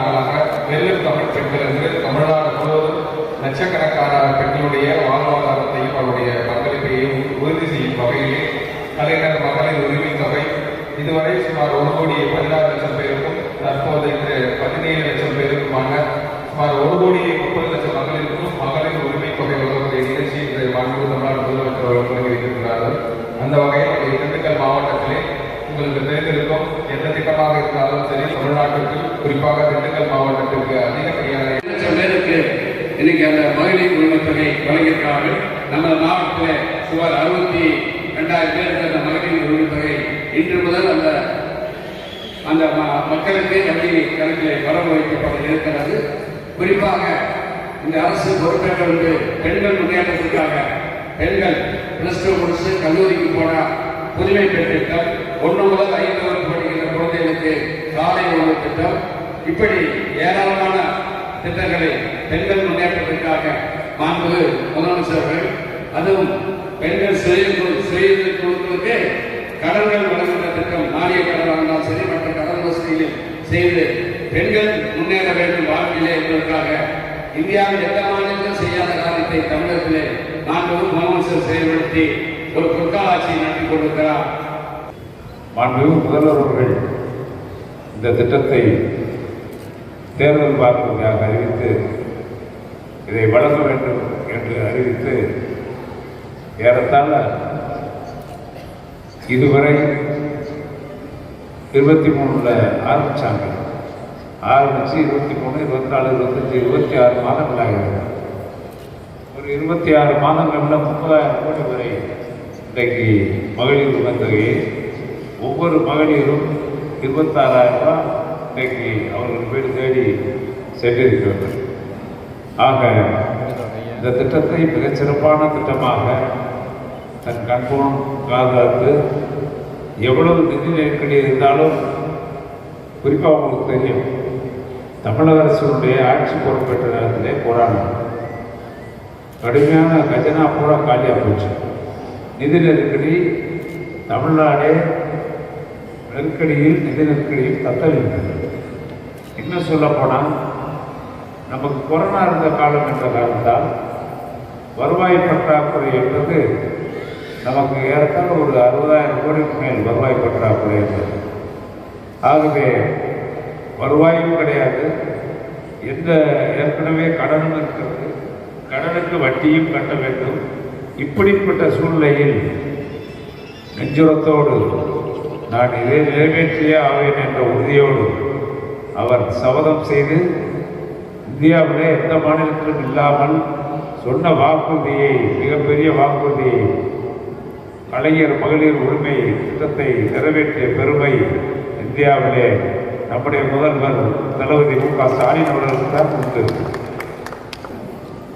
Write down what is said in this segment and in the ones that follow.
நாளாக வெள்ளம் தமிழ் பெண்கள் தமிழ்நாடு முழுவதும் லட்சக்கணக்கான பெண்களுடைய வாழ்வாதாரத்தையும் அவருடைய பங்களிப்பையும் உறுதி செய்யும் வகையிலே கலைஞர் மகளிர் உரிமை தொகை இதுவரை சுமார் ஒரு கோடி பதினாறு லட்சம் பேருக்கும் தற்போது இன்று பதினேழு லட்சம் பேருக்குமான சுமார் ஒரு கோடியே முப்பது லட்சம் மகளிருக்கும் மகளிர் உரிமை தொகை வழங்கக்கூடிய நிகழ்ச்சி இன்று மாண்பு தமிழ்நாடு முதலமைச்சர் அவர்கள் தொடங்கி வைத்திருக்கிறார்கள் அந்த வகையில் திண்டுக்கல் மாவட்டத்திலே உங்களுக்கு எந்த திட்டமாக இருந்தாலும் சரி தமிழ்நாட்டிற்கு குறிப்பாக திண்டுக்கல் மாவட்டத்திற்கு அதிகப்படியான பேருக்கு இன்னைக்கு அந்த மகளிர் உரிமைத்தொகை தொகை நமது நம்ம மாவட்டத்தில் சுமார் அறுபத்தி ரெண்டாயிரம் பேருக்கு அந்த மகளிர் உரிமைத்தொகை இன்று முதல் அந்த அந்த ம- மக்களுக்கு வங்கி கணக்கில் வரவு வைக்கப்பட இருக்கிறது. குறிப்பாக இந்த அரசு பொறுப்பேற்ற வந்து பெண்கள் முன்னேற்றத்திற்காக பெண்கள் பிளஸ் டூ முடிச்சு கல்லூரிக்கு போனால் புதுமை பெண் ஒன்று முதல் ஐந்து வரை படிக்கிற குழந்தைகளுக்கு காலை உணவு திட்டம். இப்படி ஏராளமான திட்டங்களை பெண்கள் முன்னேற்றத்திற்காக மாண்பு முதலமைச்சர்கள் அதுவும் பெண்கள் சுய சுய குழுக்களுக்கு கடன்கள் வழங்குகிற திட்டம் மானிய கடன் இருந்தாலும் சரி மற்ற கடன் வசதிகளை செய்து பெண்கள் முன்னேற வேண்டும் வாழ்க்கையிலே என்பதற்காக இந்தியாவில் எந்த மாநிலத்திலும் செய்யாத காரியத்தை தமிழகத்திலே மாண்பு முதலமைச்சர் செயல்படுத்தி ஒரு பொற்கால ஆட்சியை நடத்தி கொண்டிருக்கிறார். மாண்பு முதல்வர் அவர்கள் இந்த திட்டத்தை தேர்தல் வாக்குறுதியாக அறிவித்து இதை வழங்க வேண்டும் என்று அறிவித்து ஏறத்தாழ இதுவரை இருபத்தி மூணில் ஆரம்பித்தாங்க ஆரம்பித்து இருபத்தி மூணு இருபத்தி நாலு இருபத்தஞ்சி இருபத்தி ஆறு மாதங்கள் ஆகிறது ஒரு இருபத்தி ஆறு மாதங்களில் முப்பதாயிரம் கோடி வரை இன்றைக்கு மகளிர் உணர்ந்தொகையை ஒவ்வொரு மகளிரும் இருபத்தாறாயிரம் ரூபாய் இன்றைக்கு அவர்கள் வீடு தேடி சென்றிருக்கிறது ஆக இந்த திட்டத்தை மிகச்சிறப்பான திட்டமாக தன் கண்போன் காதாத்து எவ்வளவு நிதி நெருக்கடி இருந்தாலும் குறிப்பாக உங்களுக்கு தெரியும். தமிழக அரசுடைய ஆட்சி பொறுப்பேற்ற நேரத்திலே போராடணும் கடுமையான கஜனா பூரா காலியாக போச்சு. நிதி நெருக்கடி தமிழ்நாடே நெருக்கடியில் நிதி நெருக்கடியில் தத்தளிக்கிறது இன்னும் சொல்லப்போனால் நமக்கு கொரோனா இருந்த காலம் என்ற காரணத்தால் வருவாய் பற்றாக்குறை என்பது நமக்கு ஏறத்தாழ ஒரு அறுபதாயிரம் கோடிக்கு மேல் வருவாய் பற்றாக்குறை என்பது. ஆகவே வருவாயும் கிடையாது. எந்த ஏற்கனவே கடனும் இருக்கிறது. கடனுக்கு வட்டியும் கட்ட வேண்டும். இப்படிப்பட்ட சூழ்நிலையில் நெஞ்சுரத்தோடு நான் இதை நிறைவேற்றியே ஆவேன் என்ற உறுதியோடு அவர் சபதம் செய்து இந்தியாவிலே எந்த மாநிலத்திலும் இல்லாமல் சொன்ன வாக்குறுதியை மிகப்பெரிய வாக்குறுதியை கலைஞர் மகளிர் உரிமை திட்டத்தை நிறைவேற்றிய பெருமை இந்தியாவிலே நம்முடைய முதல்வர் தளபதி மு க ஸ்டாலின் அவர்களுக்கு தான் உண்டு.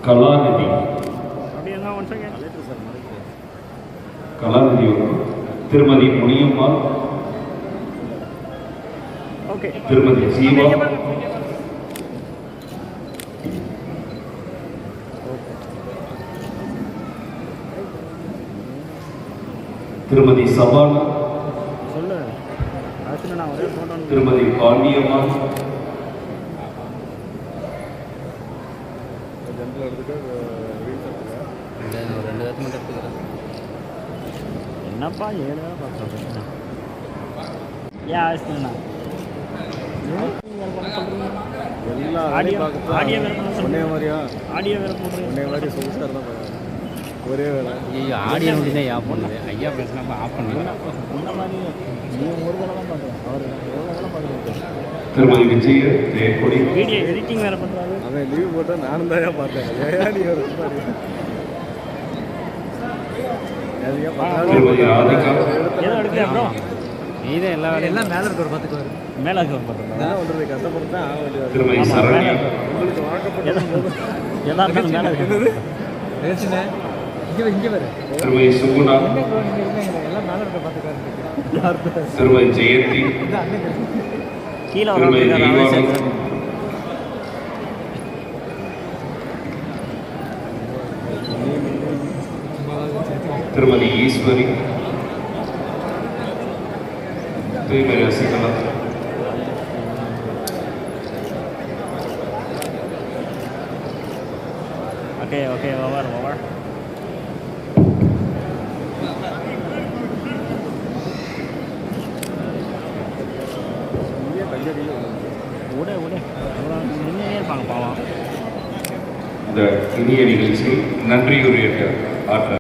கலாநிதி. கலாநிதி திருமதி முனியம்மா திருமதி ஜீவா திருமதி சபானா. திருமதி பாண்டியம்மா. என்னப்பா ஏழு பார்க்குறேன் ஏன் ஆயிடுச்சுண்ணா எல்லா ஆடியோ ஆடியோ ஒன்னே மாதிரியா? ஆடியோ வேறு ஒன்னே மாதிரி சொகுசாக ஒரே வேலை. ஐயோ ஆடியோ முடிஞ்சா ஆஃப் பண்ணுது ஐயா பேசினா ஆஃப் பண்ணுங்க இந்த மாதிரி? நீ ஒரு தடவை தான் அவர் எவ்வளோ வேலை பார்க்குறேன் திருமதி விஜய ஜெயக்கொடி வீடியோ எடிட்டிங் வேறு பண்ணுறாரு அவன் லீவ் போட்டால் நானும் தான் பார்த்தேன்? ஏன் நீ ஒரு ஏதோ எடுக்கலையா ப்ரோ இது எல்லா எல்லாம் மேல இருக்கிற பார்த்துக்குவாரு மேலே இருக்கிற பார்த்துக்கலாம் ஒன்று கஷ்டப்பட்டு தான் ஆக வேண்டியது எல்லாருமே மேலே இருக்குது பேசுனேன் இங்கே இங்கே வரு. திருமதி சுகுணா. எல்லாம் மேலே இருக்கிற பார்த்துக்குவாரு திருமதி ஜெயந்தி. கீழே வர திருமதி ஈஸ்வரி. தூய்மை Rasikala okay okay over over இங்கே கையை கையை விட விட அவ்வளோ நின்றுனே இருப்பாங்க பாவம் இந்த இனிய நிகழ்ச்சி நன்றியுரையிட்ட ஆற்ற